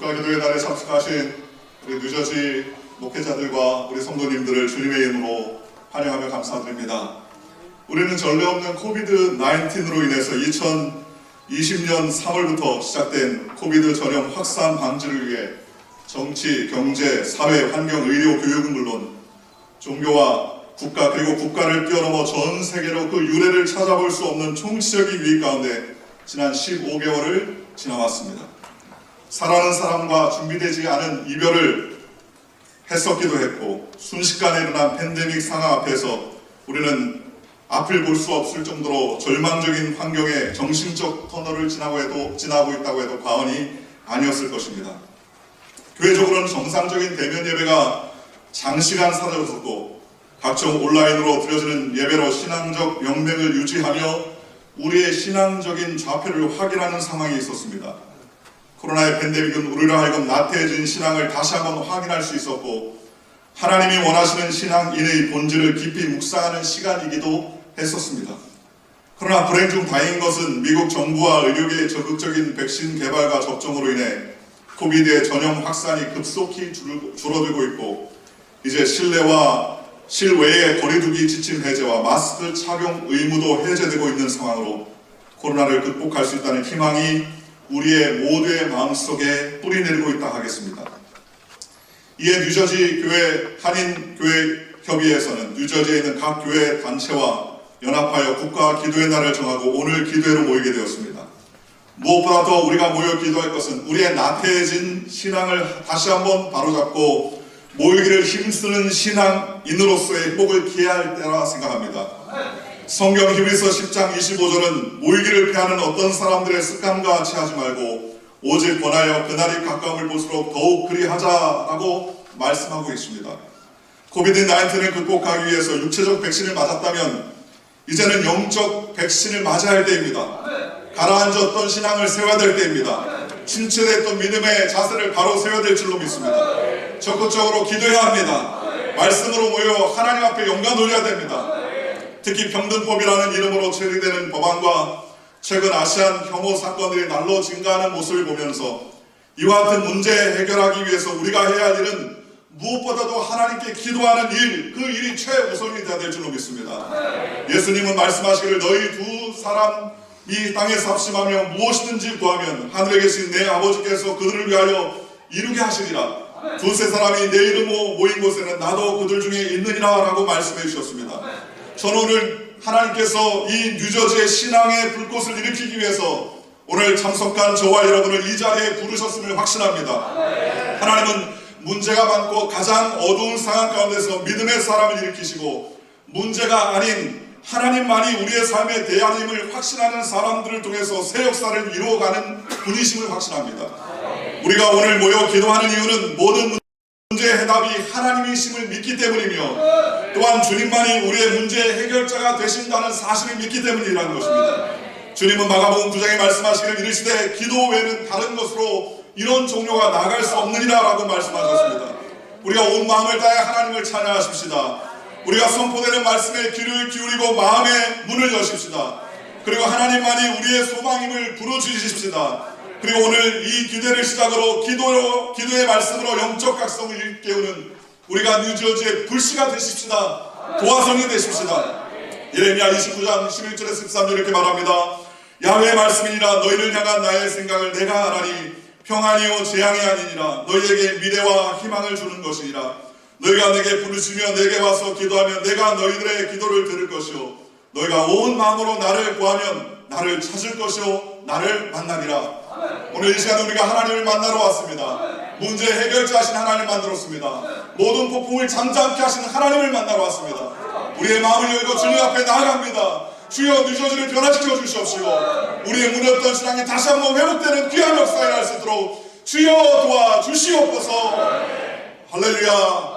국가기도의 날에 참석하신 우리 뉴저지 목회자들과 우리 성도님들을 주님의 이름으로 환영하며 감사드립니다. 우리는 전례 없는 코비드 19으로 인해서 2020년 3월부터 시작된 코비드 전염 확산 방지를 위해 정치, 경제, 사회, 환경, 의료, 교육은 물론 종교와 국가 그리고 국가를 뛰어넘어 전 세계로 그 유래를 찾아볼 수 없는 총체적인 위기 가운데 지난 15개월을 지나왔습니다. 사랑하는 사람과 준비되지 않은 이별을 했었기도 했고 순식간에 일어난 팬데믹 상황 앞에서 우리는 앞을 볼 수 없을 정도로 절망적인 환경에 정신적 터널을 지나고 해도 지나고 있다고 해도 과언이 아니었을 것입니다. 교회적으로는 정상적인 대면 예배가 장시간 사라졌었고 각종 온라인으로 드려지는 예배로 신앙적 영맹을 유지하며 우리의 신앙적인 좌표를 확인하는 상황이 있었습니다. 코로나의 팬데믹은 우리로 하여금 나태해진 신앙을 다시 한번 확인할 수 있었고 하나님이 원하시는 신앙인의 본질을 깊이 묵상하는 시간이기도 했었습니다. 그러나 불행 중 다행인 것은 미국 정부와 의료계의 적극적인 백신 개발과 접종으로 인해 코비드의 전염 확산이 급속히 줄- 줄어들고 있고 이제 실내와 실외의 거리두기 지침 해제와 마스크 착용 의무도 해제되고 있는 상황으로 코로나를 극복할 수 있다는 희망이 우리의 모두의 마음속에 뿌리내리고 있다 하겠습니다. 이에 뉴저지 교회 한인 교회 협의회에서는 뉴저지에 있는 각 교회 단체와 연합하여 국가 기도의 날을 정하고 오늘 기도회로 모이게 되었습니다. 무엇보다 더 우리가 모여 기도할 것은 우리의 나태해진 신앙을 다시 한번 바로잡고 모이기를 힘쓰는 신앙인으로서의 행복을 기해할 때라 생각합니다. 성경 히브리서 10장 25절은 모이기를 피하는 어떤 사람들의 습관과 취하지 말고 오직 권하여 그날이 가까움을 볼수록 더욱 그리하자라고 말씀하고 있습니다. 코비드 19을 극복하기 위해서 육체적 백신을 맞았다면 이제는 영적 백신을 맞아야 할 때입니다. 가라앉았던 신앙을 세워야 될 때입니다. 침체됐던 믿음의 자세를 바로 세워야 될 줄로 믿습니다. 적극적으로 기도해야 합니다. 말씀으로 모여 하나님 앞에 영광 돌려야 됩니다. 특히 평등법이라는 이름으로 처리되는 법안과 최근 아시안 혐오 사건들이 날로 증가하는 모습을 보면서 이와 같은 문제 해결하기 위해서 우리가 해야 할 일은 무엇보다도 하나님께 기도하는 일, 그 일이 최우선이 되어야 될 줄로 믿습니다. 예수님은 말씀하시기를 너희 두 사람 이 땅에서 합심하며 무엇이든지 구하면 하늘에 계신 내 아버지께서 그들을 위하여 이루게 하시리라. 두세 사람이 내 이름으로 모인 곳에는 나도 그들 중에 있느니라 라고 말씀해 주셨습니다. 저는 오늘 하나님께서 이 뉴저지의 신앙의 불꽃을 일으키기 위해서 오늘 참석한 저와 여러분을 이 자리에 부르셨음을 확신합니다. 하나님은 문제가 많고 가장 어두운 상황 가운데서 믿음의 사람을 일으키시고 문제가 아닌 하나님만이 우리의 삶에 대하님을 확신하는 사람들을 통해서 새 역사를 이루어가는 분이심을 확신합니다. 우리가 오늘 모여 기도하는 이유는 모든 문제의 해답이 하나님이심을 믿기 때문이며 또한 주님만이 우리의 문제 해결자가 되신다는 사실을 믿기 때문이라는 것입니다. 주님은 마가복음 9장에 말씀하시기를 이르시되 기도 외에는 다른 것으로 이런 종료가 나갈 수 없느니라라고 말씀하셨습니다. 우리가 온 마음을 다해 하나님을 찬양하십시다. 우리가 선포되는 말씀에 귀를 기울이고 마음의 문을 여십시다. 그리고 하나님만이 우리의 소망임을 부르주십시다. 그리고 오늘 이 기대를 시작으로 기도로 기도의 말씀으로 영적 각성을 일깨우는 우리가 뉴저지의 불씨가 되십시다. 도화성이 되십시다. 예레미야 29장 11절에 13절 이렇게 말합니다. 야훼의 말씀이니라 너희를 향한 나의 생각을 내가 알아니 평안이요 재앙이 아니니라 너희에게 미래와 희망을 주는 것이니라 너희가 내게 부르시며 내게 와서 기도하면 내가 너희들의 기도를 들을 것이요 너희가 온 마음으로 나를 구하면 나를 찾을 것이요 나를 만나리라 오늘 이 시간에 우리가 하나님을 만나러 왔습니다. 문제 해결자하신 하나님을 만들었습니다. 모든 폭풍을 잠잠케 하시는 하나님을 만나러 왔습니다. 우리의 마음을 열고 주님 앞에 나아갑니다. 주여 뉴저지를 변화시켜 주시옵시고 우리의 무너졌던 신앙이 다시 한번 회복되는 귀한 역사에 날 수 있도록 주여 도와 주시옵소서. 할렐루야